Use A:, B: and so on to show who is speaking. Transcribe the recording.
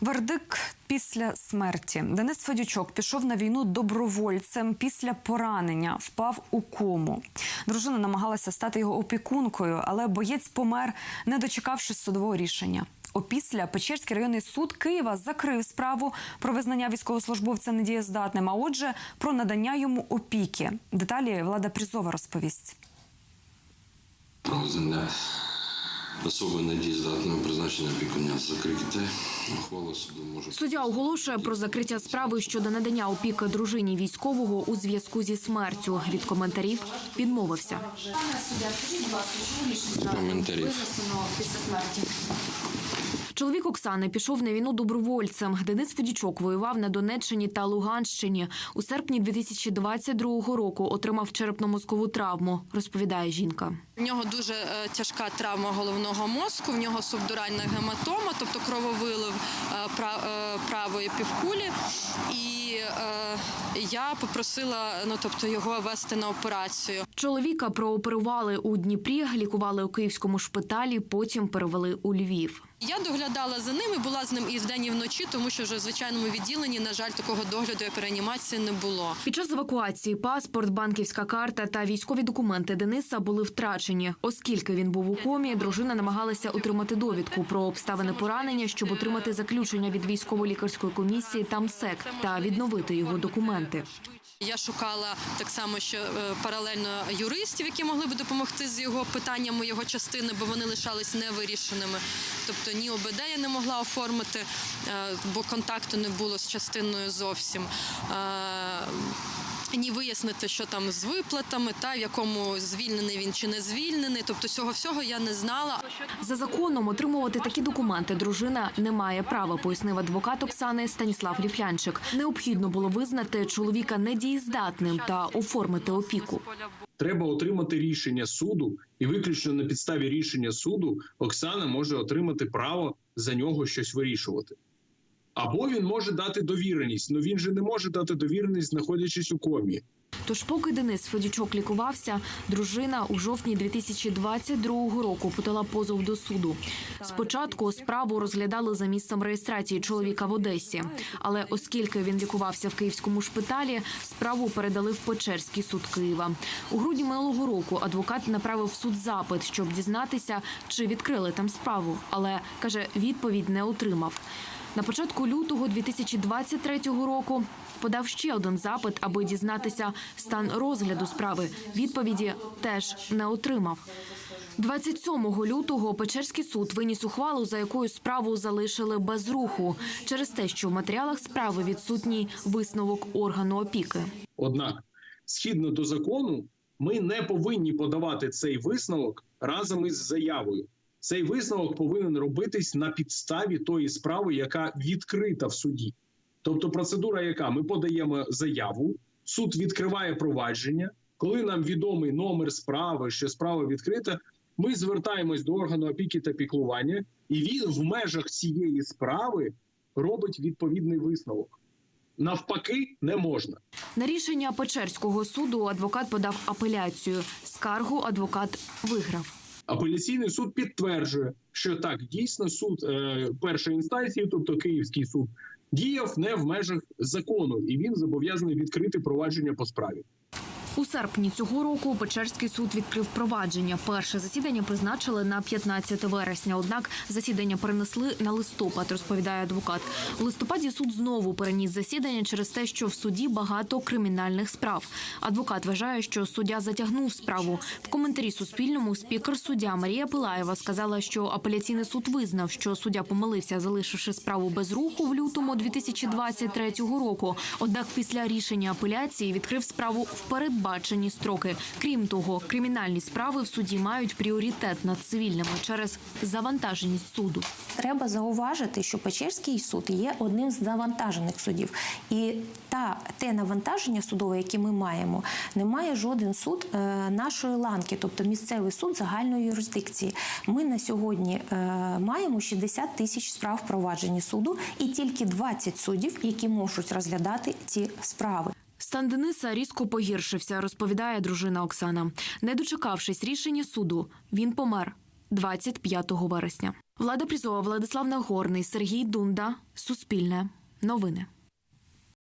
A: Вердикт після смерті. Денис Федючок пішов на війну добровольцем після поранення, впав у кому. Дружина намагалася стати його опікункою, але боєць помер, не дочекавшись судового рішення. Опісля Печерський районний суд Києва закрив справу про визнання військовослужбовця недієздатним, а отже, про надання йому опіки. Деталі влада Призова розповість.
B: Особи недієздатного призначення опікуня закрите. Ухвала суду може
C: Суддя оголошує про закриття справи щодо надання опіки дружині військового у зв'язку зі смертю. Від коментарів відмовився.
B: коментарів.
C: Чоловік Оксани пішов на війну добровольцем. Денис Федічок воював на Донеччині та Луганщині. У серпні 2022 року отримав черепно-мозкову травму, розповідає жінка.
D: В нього дуже е, тяжка травма головного мозку, в нього субдуральна гематома, тобто крововилив е, е, правої півкулі. І я попросила ну, тобто, його вести на операцію.
C: Чоловіка прооперували у Дніпрі, лікували у київському шпиталі, потім перевели у Львів.
D: Я доглядала за ним і була з ним і вдень, і вночі, тому що вже в звичайному відділенні, на жаль, такого догляду і реанімації не було.
C: Під час евакуації паспорт, банківська карта та військові документи Дениса були втрачені. Оскільки він був у комі, дружина намагалася отримати довідку про обставини поранення, щоб отримати заключення від військово-лікарської комісії та МСЕК та відновити його документи.
D: Я шукала так само, що е, паралельно юристів, які могли б допомогти з його питаннями, його частини, бо вони лишались невирішеними. Тобто ні ОБД я не могла оформити, е, бо контакту не було з частиною зовсім. Е, Ні вияснити, що там з виплатами, та в якому звільнений він чи не звільнений. Тобто цього всього я не знала.
C: За законом отримувати такі документи дружина не має права, пояснив адвокат Оксани Станіслав Ліфлянчик. Необхідно було визнати чоловіка недієздатним та оформити опіку.
E: Треба отримати рішення суду, і виключно на підставі рішення суду Оксана може отримати право за нього щось вирішувати. Або він може дати довіреність. Ну він же не може дати довіреність, знаходячись у комі.
C: Тож, поки Денис Федючок лікувався, дружина у жовтні 2022 року подала позов до суду. Спочатку справу розглядали за місцем реєстрації чоловіка в Одесі, але оскільки він лікувався в київському шпиталі, справу передали в Печерський суд Києва. У грудні минулого року адвокат направив в суд запит, щоб дізнатися, чи відкрили там справу, але каже, відповідь не отримав. На початку лютого 2023 року подав ще один запит, аби дізнатися стан розгляду справи. Відповіді теж не отримав. 27 лютого Печерський суд виніс ухвалу, за якою справу залишили без руху, через те, що в матеріалах справи відсутній висновок органу опіки.
E: Однак, згідно до закону, ми не повинні подавати цей висновок разом із заявою. Цей висновок повинен робитись на підставі тої справи, яка відкрита в суді. Тобто, процедура, яка ми подаємо заяву, суд відкриває провадження. Коли нам відомий номер справи, що справа відкрита, ми звертаємось до органу опіки та піклування, і він в межах цієї справи робить відповідний висновок. Навпаки, не можна.
C: На рішення Печерського суду адвокат подав апеляцію. Скаргу адвокат виграв.
E: Апеляційний суд підтверджує, що так дійсно суд е, першої інстанції, тобто Київський суд, діяв не в межах закону, і він зобов'язаний відкрити провадження по справі.
C: У серпні цього року Печерський суд відкрив провадження. Перше засідання призначили на 15 вересня. Однак засідання перенесли на листопад, розповідає адвокат. У листопаді суд знову переніс засідання через те, що в суді багато кримінальних справ. Адвокат вважає, що суддя затягнув справу. В коментарі Суспільному спікер суддя Марія Пилаєва сказала, що апеляційний суд визнав, що суддя помилився, залишивши справу без руху в лютому 2023 року. Однак після рішення апеляції відкрив справу в передбачені строки. Крім того, кримінальні справи в суді мають пріоритет над цивільними через завантаженість суду.
F: Треба зауважити, що Печерський суд є одним з завантажених судів, і та те навантаження судове, яке ми маємо, не має жоден суд е, нашої ланки, тобто місцевий суд загальної юрисдикції. Ми на сьогодні е, маємо 60 тисяч справ впроваджені суду, і тільки 20 суддів, які можуть розглядати ці справи.
C: Стан Дениса різко погіршився, розповідає дружина Оксана. Не дочекавшись рішення суду, він помер 25 вересня. Влада Прізова, Владислав Нагорний, Сергій Дунда. Суспільне. Новини.